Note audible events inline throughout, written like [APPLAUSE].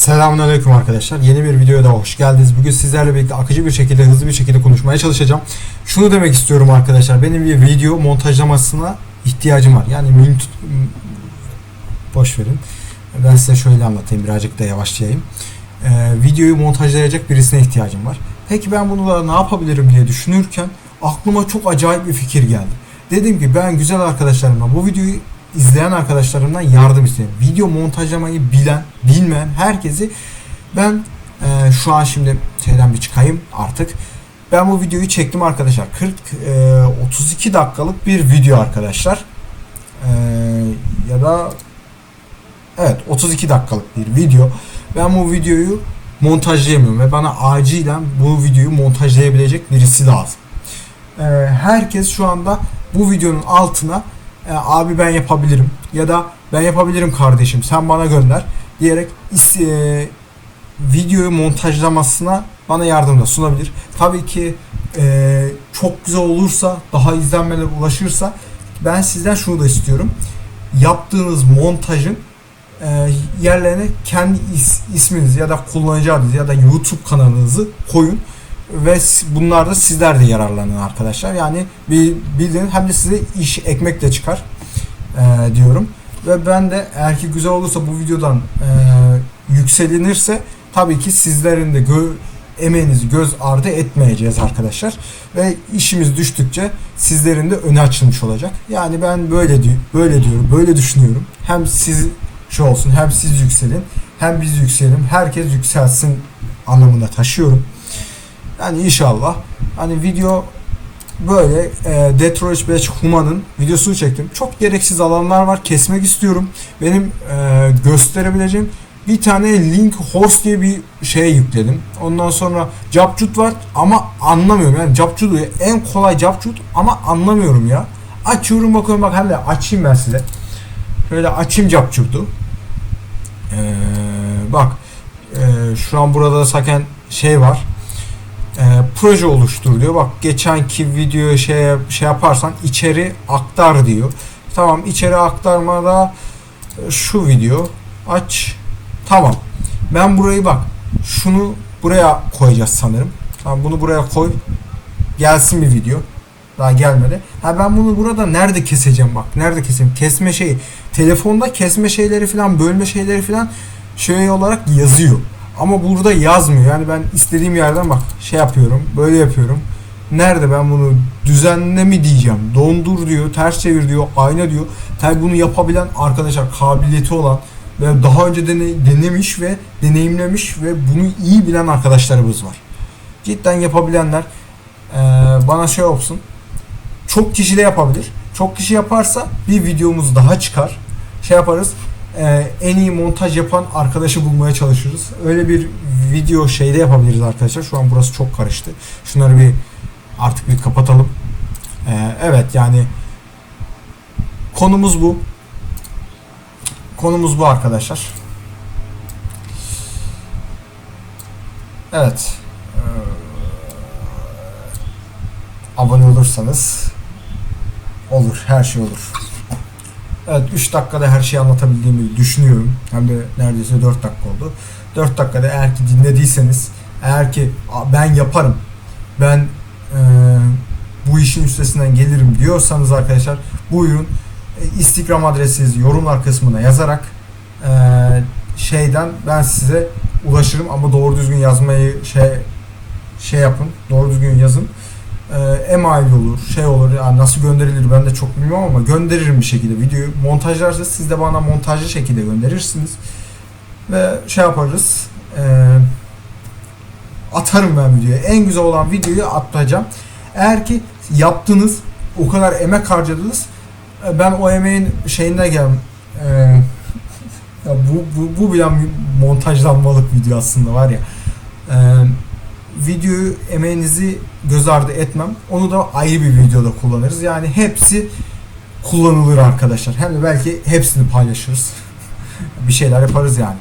Selamünaleyküm arkadaşlar. Yeni bir videoya daha hoş geldiniz. Bugün sizlerle birlikte akıcı bir şekilde, hızlı bir şekilde konuşmaya çalışacağım. Şunu demek istiyorum arkadaşlar. Benim bir video montajlamasına ihtiyacım var. Yani mün boş verin. Ben size şöyle anlatayım. Birazcık da yavaşlayayım. Ee, videoyu montajlayacak birisine ihtiyacım var. Peki ben bunu da ne yapabilirim diye düşünürken aklıma çok acayip bir fikir geldi. Dedim ki ben güzel arkadaşlarımla bu videoyu izleyen arkadaşlarımdan yardım istedim. Video montajlamayı bilen, bilmeyen herkesi ben e, şu an şimdi şeyden bir çıkayım artık. Ben bu videoyu çektim arkadaşlar. 40 e, 32 dakikalık bir video arkadaşlar. E, ya da evet 32 dakikalık bir video. Ben bu videoyu montajlayamıyorum ve bana acilen bu videoyu montajlayabilecek birisi lazım. E, herkes şu anda bu videonun altına e, abi ben yapabilirim ya da ben yapabilirim kardeşim sen bana gönder diyerek e, videoyu montajlamasına bana yardımda sunabilir. Tabii ki e, çok güzel olursa daha izlenmeler ulaşırsa ben sizden şunu da istiyorum. Yaptığınız montajın e, yerlerine kendi is, isminizi ya da kullanıcı adınızı ya da YouTube kanalınızı koyun ve bunlarda sizler de yararlanın arkadaşlar. Yani bir bildiğin hem de size iş ekmek de çıkar e, diyorum. Ve ben de eğer ki güzel olursa bu videodan e, yükselinirse tabii ki sizlerin de gö emeğinizi göz ardı etmeyeceğiz arkadaşlar. Ve işimiz düştükçe sizlerin de önü açılmış olacak. Yani ben böyle di- böyle diyorum, böyle düşünüyorum. Hem siz şu olsun, hem siz yükselin, hem biz yükselelim, herkes yükselsin anlamında taşıyorum. Yani inşallah hani video böyle e, Detroit Batch Human'ın videosunu çektim. Çok gereksiz alanlar var. Kesmek istiyorum. Benim e, gösterebileceğim bir tane Link Horse diye bir şey yükledim. Ondan sonra Capcut var ama anlamıyorum. Yani Capcut'u en kolay Capcut ama anlamıyorum ya. Açıyorum bakıyorum bak hem de açayım ben size. Şöyle açayım Capcut'u. Ee, bak e, şu an burada zaten şey var e, proje oluştur diyor. Bak geçenki videoya şey şey yaparsan içeri aktar diyor. Tamam içeri aktarmada şu video aç. Tamam. Ben burayı bak şunu buraya koyacağız sanırım. Tamam bunu buraya koy. Gelsin bir video. Daha gelmedi. Ha ben bunu burada nerede keseceğim bak. Nerede keseyim? Kesme şeyi. Telefonda kesme şeyleri falan bölme şeyleri falan şey olarak yazıyor. Ama burada yazmıyor. Yani ben istediğim yerden bak şey yapıyorum. Böyle yapıyorum. Nerede ben bunu düzenle mi diyeceğim. Dondur diyor. Ters çevir diyor. Ayna diyor. Tabi bunu yapabilen arkadaşlar kabiliyeti olan ve daha önce dene- denemiş ve deneyimlemiş ve bunu iyi bilen arkadaşlarımız var. Cidden yapabilenler eee, bana şey olsun. Çok kişi de yapabilir. Çok kişi yaparsa bir videomuz daha çıkar. Şey yaparız. Eee, en iyi montaj yapan arkadaşı bulmaya çalışırız. Öyle bir video şeyde yapabiliriz arkadaşlar. Şu an burası çok karıştı. Şunları bir artık bir kapatalım. Eee, evet yani konumuz bu. Konumuz bu arkadaşlar. Evet. Eee, abone olursanız olur. Her şey olur. Evet 3 dakikada her şeyi anlatabildiğimi düşünüyorum. Hem de neredeyse 4 dakika oldu. 4 dakikada eğer ki dinlediyseniz eğer ki "Aa, ben yaparım ben eee, bu işin üstesinden gelirim diyorsanız arkadaşlar buyurun e, Instagram adresinizi yorumlar kısmına yazarak eee, şeyden ben size ulaşırım ama doğru düzgün yazmayı şey şey yapın doğru düzgün yazın e, email olur, şey olur. Yani nasıl gönderilir ben de çok bilmiyorum ama gönderirim bir şekilde videoyu. Montajlarsa siz de bana montajlı şekilde gönderirsiniz. Ve şey yaparız. e, atarım ben videoyu. En güzel olan videoyu atacağım. Eğer ki yaptınız, o kadar emek harcadınız. e, Ben o emeğin şeyine gel. e, [LAUGHS] ya bu, bu, bu bile montajlanmalık video aslında var ya. E, videoyu emeğinizi göz ardı etmem. Onu da ayrı bir videoda kullanırız. Yani hepsi kullanılır arkadaşlar. Hem de belki hepsini paylaşırız. [LAUGHS] bir şeyler yaparız yani.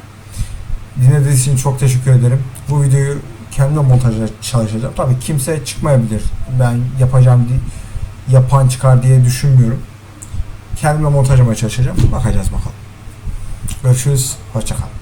Dinlediğiniz için çok teşekkür ederim. Bu videoyu kendim montajla çalışacağım. Tabii kimse çıkmayabilir. Ben yapacağım di- yapan çıkar diye düşünmüyorum. Kendimle montaj yapmaya çalışacağım. Bakacağız bakalım. Görüşürüz. Hoşçakalın.